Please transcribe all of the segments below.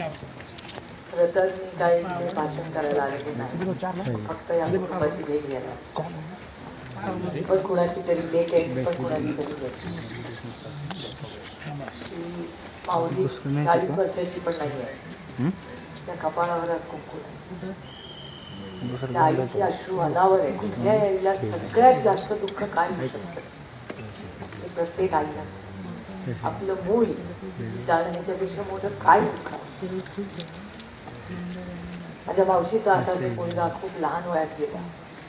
खरं मी काही भाषण करायला आलेले नाही फक्त या कुटुंबाची भेट घ्यायला पण कुणाची तरी लेख आहे पण कुणाची तरी लेख चाळीस वर्षाची पण नाही आहे त्या कपाळावर आज कुंकू आईची अश्रू अनावर आहे कुठल्या आईला सगळ्यात जास्त दुःख काय होऊ शकतं प्रत्येक आईला आपलं मूल जाणं ह्याच्यापेक्षा मोठं काय दुःख? आहे? माझ्या मावशीचा आता ते मुलगा खूप लहान वयात गेला.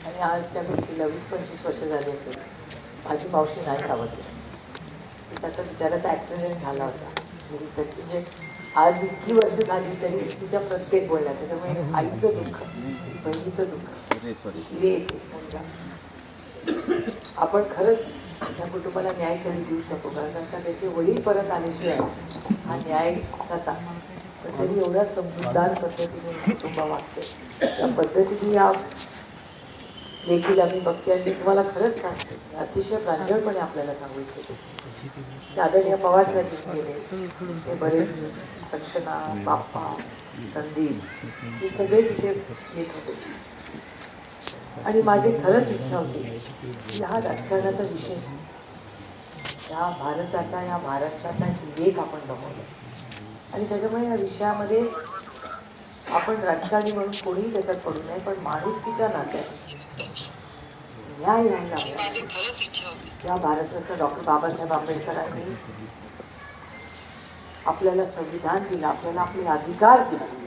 आणि आज त्या गोष्टीला वीस पंचवीस वर्ष झाली असेल. माझी मावशी नाही आवडली त्याचा बिचाराचा ॲक्सिडेंट झाला होता. म्हणजे तर- म्हणजे आज इतकी वर्ष झाली तरी तिच्या प्रत्येक बोलण्यात. त्याच्यामुळे आईचं दुःख बहिणीचं दुःख. येते. आपण खरंच त्या कुटुंबाला न्याय कधी देऊ शकू कारण आता त्याचे वडील परत आल्याशिवाय हा न्याय कसा पण तरी एवढ्या समजूतदार पद्धतीने कुटुंब वागते. त्या पद्धतीने या देखील आम्ही बघते आणि तुम्हाला खरंच सांगते. अतिशय प्रांजळपणे आपल्याला सांगू इच्छिते. ते आदरणीय पवार साहेब गेले ते बरेच सक्षणा बाप्पा संदीप हे सगळे तिथे येत होते. आणि माझी खरंच इच्छा होती की हा राजकारणाचा विषय या भारताचा या महाराष्ट्राचा एक विवेक आपण बघवला आणि त्याच्यामुळे या विषयामध्ये आपण राजकारणी म्हणून कोणीही त्याच्यात पडू नये पण माणुसकीच्या नात्यात न्याय व्हायला या भारतरत्न डॉक्टर बाबासाहेब आंबेडकरांनी आपल्याला संविधान दिलं आपल्याला आपले अधिकार दिले.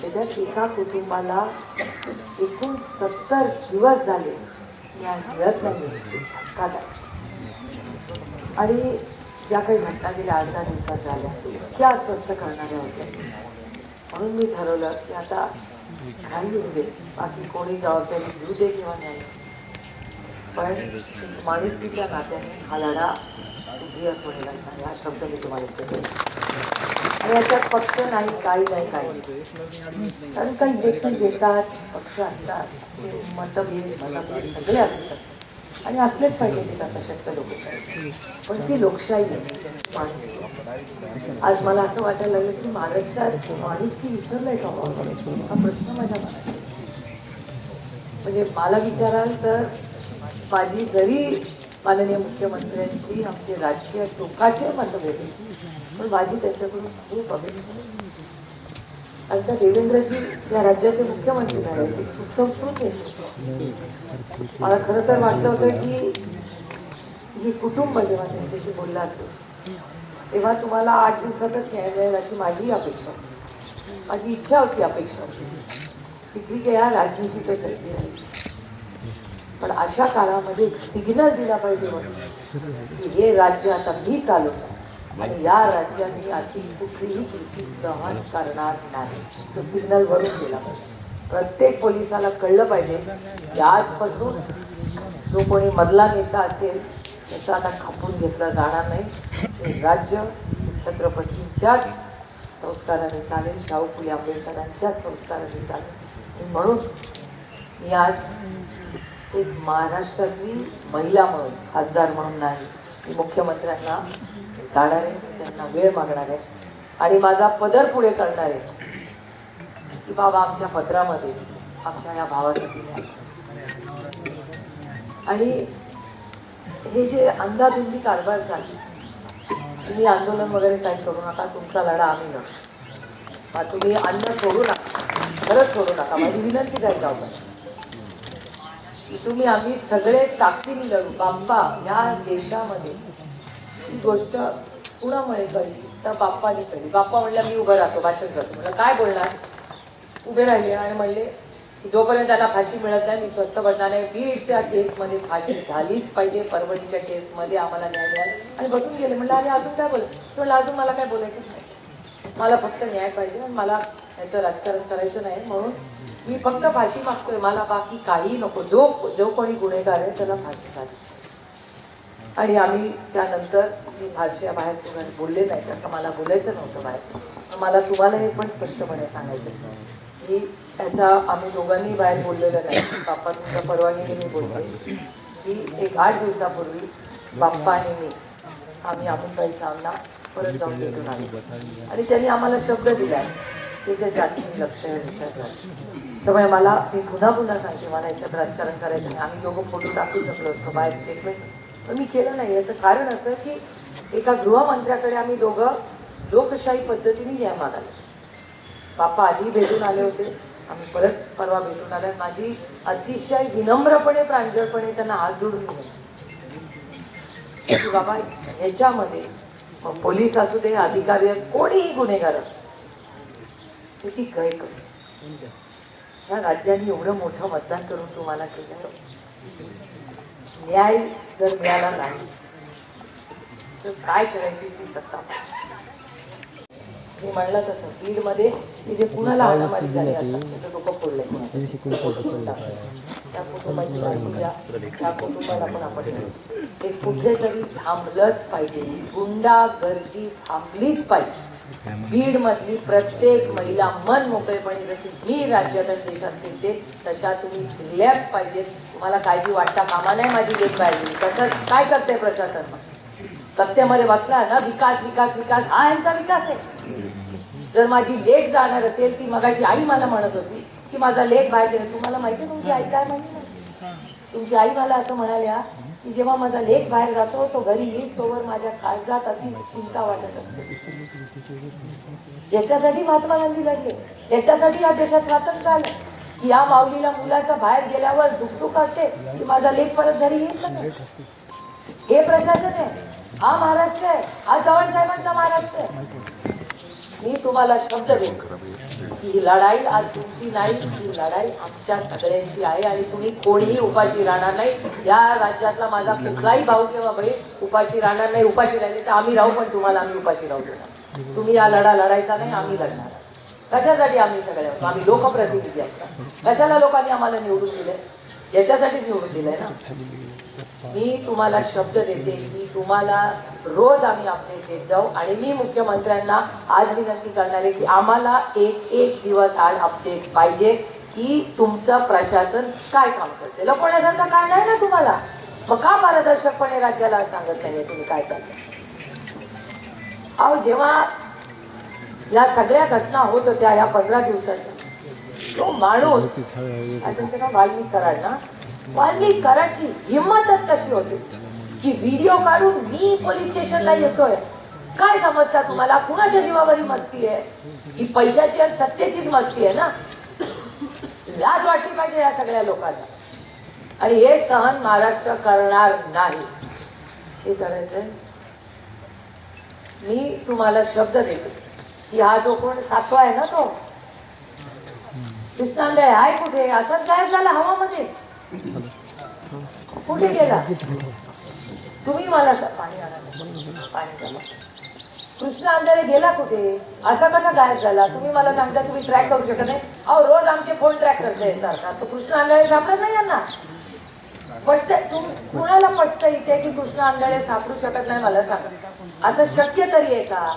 त्याच्यात एका कुटुंबाला एकूण सत्तर दिवस झाले. मिळत नाही आणि ज्या काही घटना गेल्या आठ दहा दिवसात झाल्या त्या अस्वस्थ करणाऱ्या होत्या. म्हणून मी ठरवलं की आता काही येऊ दे. बाकी कोणी जबाबदारी घेऊ दे किंवा नाही. पण माणुसकीच्या नात्याने हा लढा उभी असं लागणार हा शब्द मी तुम्हाला. आणि याच्यात पक्ष नाही काही नाही काही कारण काही देखील घेतात पक्ष असतात मतभेद मतभेद सगळे असतात. आणि असलेच पाहिजे ते सशक्त लोकशाही. पण ती लोकशाही माणूस. आज मला असं वाटायला लागलं की महाराष्ट्रात माणूस की विसरलाय का हा प्रश्न माझ्या मनात म्हणजे मला विचाराल तर माझी जरी माननीय मुख्यमंत्र्यांची आमचे राजकीय टोकाचे मतभेद पण माझी त्याच्याकडून खूप अपेक्षा आता देवेंद्रजी या राज्याचे मुख्यमंत्री झाले. ते सुसंस्कृत नेतृत्व मला खरं तर वाटलं होतं की हे कुटुंब जेव्हा त्यांच्याशी बोलला असेल तेव्हा तुम्हाला आठ दिवसातच न्याय मिळेल अशी माझी अपेक्षा होती. माझी इच्छा होती अपेक्षा होती की ठीक आहे या राजनीतीतच आहे. पण अशा काळामध्ये एक सिग्नल दिला पाहिजे म्हणून की हे राज्य आता मी चालवतो आणि या राज्याने अशी कुठलीही कृती सहन करणार नाही. तो सिग्नल दिला पाहिजे. प्रत्येक पोलिसाला कळलं पाहिजे की आजपासून जो कोणी मधला नेता असेल त्याचा आता खपून घेतला जाणार नाही. राज्य छत्रपतींच्याच संस्काराने चालेल शाहू फुले आंबेडकरांच्याच संस्काराने चालेल. आणि म्हणून मी आज एक महाराष्ट्रातली महिला म्हणून खासदार म्हणून नाही मुख्यमंत्र्यांना जाणार आहे त्यांना वेळ मागणार आहे आणि माझा पदर पुढे करणार आहे की बाबा आमच्या पत्रामध्ये आमच्या या भावासाठी. आणि हे जे अंदाधुंदी कारभार झाली तुम्ही आंदोलन वगैरे काही करू नका तुमचा लढा आम्ही लढू. तुम्ही अन्न सोडू नका खरंच सोडू नका. माझी विनंती काय जाऊ की तुम्ही आम्ही सगळे ताकदीन लढू बाप्पा ह्या देशामध्ये ही गोष्ट कुणामुळे करी तर बाप्पाने करी बाप्पा म्हणल्या मी उभं राहतो भाषण करतो. म्हणलं काय बोलणार? उभे राहिले. आणि म्हणले जोपर्यंत त्याला फाशी मिळत नाही मी स्वस्त बसणार नाही बीडच्या केसमध्ये फाशी झालीच पाहिजे. परभणीच्या केसमध्ये आम्हाला न्याय मिळाला. आणि बसून गेले. म्हणलं अरे अजून काय बोल म्हणलं अजून मला काय बोलायचं नाही. मला फक्त न्याय पाहिजे. आणि मला याचं राजकारण करायचं नाही. म्हणून मी फक्त फाशी मागतोय. मला बाकी काही नको. जो जो कोणी गुन्हेगार आहे त्याला फाशी झाली. आणि आम्ही त्यानंतर मी फारशा बाहेर कुणाला बोलले नाही तर मला बोलायचं नव्हतं बाहेर. मला तुम्हाला हे पण स्पष्टपणे सांगायचं की त्याचा आम्ही दोघांनी बाहेर बोललेलं नाही. बाप्पा तुमच्या परवानगीने मी बोलतो की एक आठ दिवसापूर्वी बाप्पा आणि मी आम्ही आपण काही सामना परत जाऊन भेटून आले. आणि त्यांनी आम्हाला शब्द दिला की ते जातीने लक्ष विचार त्यामुळे मला मी पुन्हा पुन्हा सांगते मला याच्यात राजकारण करायचं नाही. आम्ही दोघं फोटो टाकू शकलो असतो बाय स्टेटमेंट पण मी केलं नाही. याचं कारण असं की एका गृहमंत्र्याकडे आम्ही दोघं लोकशाही पद्धतीने न्याय मागायला बाप्पा आधी भेटून आले होते आम्ही परत परवा भेटून आले. माझी अतिशय विनम्रपणे प्रांजळपणे त्यांना हात जोडून दिले. की बाबा ह्याच्यामध्ये मग पोलीस असू दे अधिकारी कोणीही गुन्हेगार असो त्याची गय करू या राज्याने एवढं मोठं मतदान करून तुम्हाला केलं. न्याय जर मिळाला नाही तर काय करायची ती सत्ता? मी म्हणलं तसं बीडमध्ये की जे कुणाला हाणामारी झाली आता फोडलंय कुणाचं. त्या कुटुंबाची घ्या त्या कुटुंबाला पण आपण. ते कुठेतरी थांबलंच पाहिजे. गुंडा गर्दी थांबलीच पाहिजे. बीड मधली प्रत्येक महिला मन मोकळेपणे जशी मी राज्यात देशात फिरते तशा तुम्ही फिरल्याच पाहिजेत. तुम्हाला काळजी वाटता कामा नाही माझी लेख पाहिजे तसंच काय करते प्रशासन? मग? सत्तेमध्ये बसला ना विकास विकास विकास. हा यांचा विकास आहे. जर माझी लेख जाणार असेल ती मगाशी आई मला म्हणत होती की माझा लेख बाहेर तुम्हाला माहिती तुमची आई काय म्हणते तुमची आई मला असं म्हणाल्या की जेव्हा माझा लेख बाहेर जातो तो घरी येईल तोवर माझ्या काळजात अशी चिंता वाटत असते. याच्यासाठी महात्मा गांधी लढले याच्यासाठी या देशात स्वातंत्र्य आलं. की या माऊलीला मुलाचा बाहेर गेल्यावर दुखदुख असते की माझा लेख परत घरी येईल हे प्रशासन आहे. हा महाराष्ट्र आहे. हा चव्हाण साहेबांचा महाराष्ट्र आहे. मी तुम्हाला शब्द देतो की ही लढाई आज तुमची नाही ही लढाई आमच्या सगळ्यांची आहे आणि तुम्ही कोणीही उपाशी राहणार नाही. या राज्यातला माझा कुठलाही भाऊ किंवा बहीण उपाशी राहणार नाही उपाशी राहिले तर आम्ही राहू पण तुम्हाला आम्ही उपाशी राहू देणार. तुम्ही या लढा लढायचा नाही आम्ही लढणार. कशासाठी आम्ही सगळे होतो? आम्ही लोकप्रतिनिधी असतात. कशाला लोकांनी आम्हाला निवडून दिले याच्यासाठीच निवडून दिलंय ना? मी तुम्हाला शब्द देते की तुम्हाला रोज आम्ही अपडेट देत जाऊ आणि मी मुख्यमंत्र्यांना आज विनंती करणार आहे की आम्हाला एक एक दिवस आज अपडेट पाहिजे की तुमचं प्रशासन काय काम करते लपवण्यासारखं काय नाही ना तुम्हाला? मग का पारदर्शकपणे राज्याला सांगत नाहीये तुम्ही काय करता अहो जेव्हा या सगळ्या घटना होत होत्या या पंधरा दिवसाच्या तो माणूस काय वाल्मिक कराड ना? वाल्मिक कराडची हिंमतच कशी होती? की व्हिडिओ काढून मी पोलीस स्टेशनला येतोय. काय समजता तुम्हाला? कुणाच्या जीवावरी मस्ती आहे? ही पैशाची आणि सत्तेचीच मस्ती आहे ना? लाज वाटली पाहिजे या सगळ्या लोकांना. आणि हे सहन महाराष्ट्र करणार नाही. हे करायचंय? मी तुम्हाला शब्द देतो. की हा जो कोण सातवा आहे ना तो? कृष्णालय आहे कुठे? असाच गायब झाला हवामध्ये? कुठे गेला? तुम्ही मला पाणी आणा. पाणी कृष्ण अंधारे गेला कुठे? असा कसा गायब झाला? तुम्ही मला सांगता तुम्ही ट्रॅक करू शकत नाही. अहो रोज आमचे फोन ट्रॅक करते सारखा. तो कृष्ण अंधारे सापडत नाही यांना. तुम कुणाला पटतं इथे की कृष्ण आंधळे सापडू शकत नाही मला सांगा. असं शक्य तरी आहे का?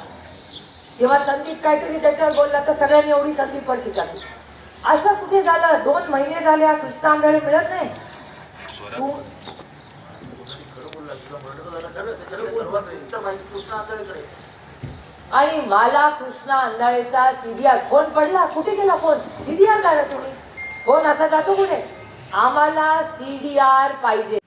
जेव्हा संदीप काहीतरी त्याच्यावर बोलला तर सगळ्यांनी एवढी संदीप पडती जाते असं कुठे झालं? दोन महिने झाले कृष्ण आंधळे मिळत नाही. तू- आणि मला कृष्णा अंधाळेचा सीडीआर फोन पडला. कुठे गेला फोन? सीडीआर काढा तुम्ही. फोन असा जातो कुठे? आम्हाला सी डी आर पाहिजे.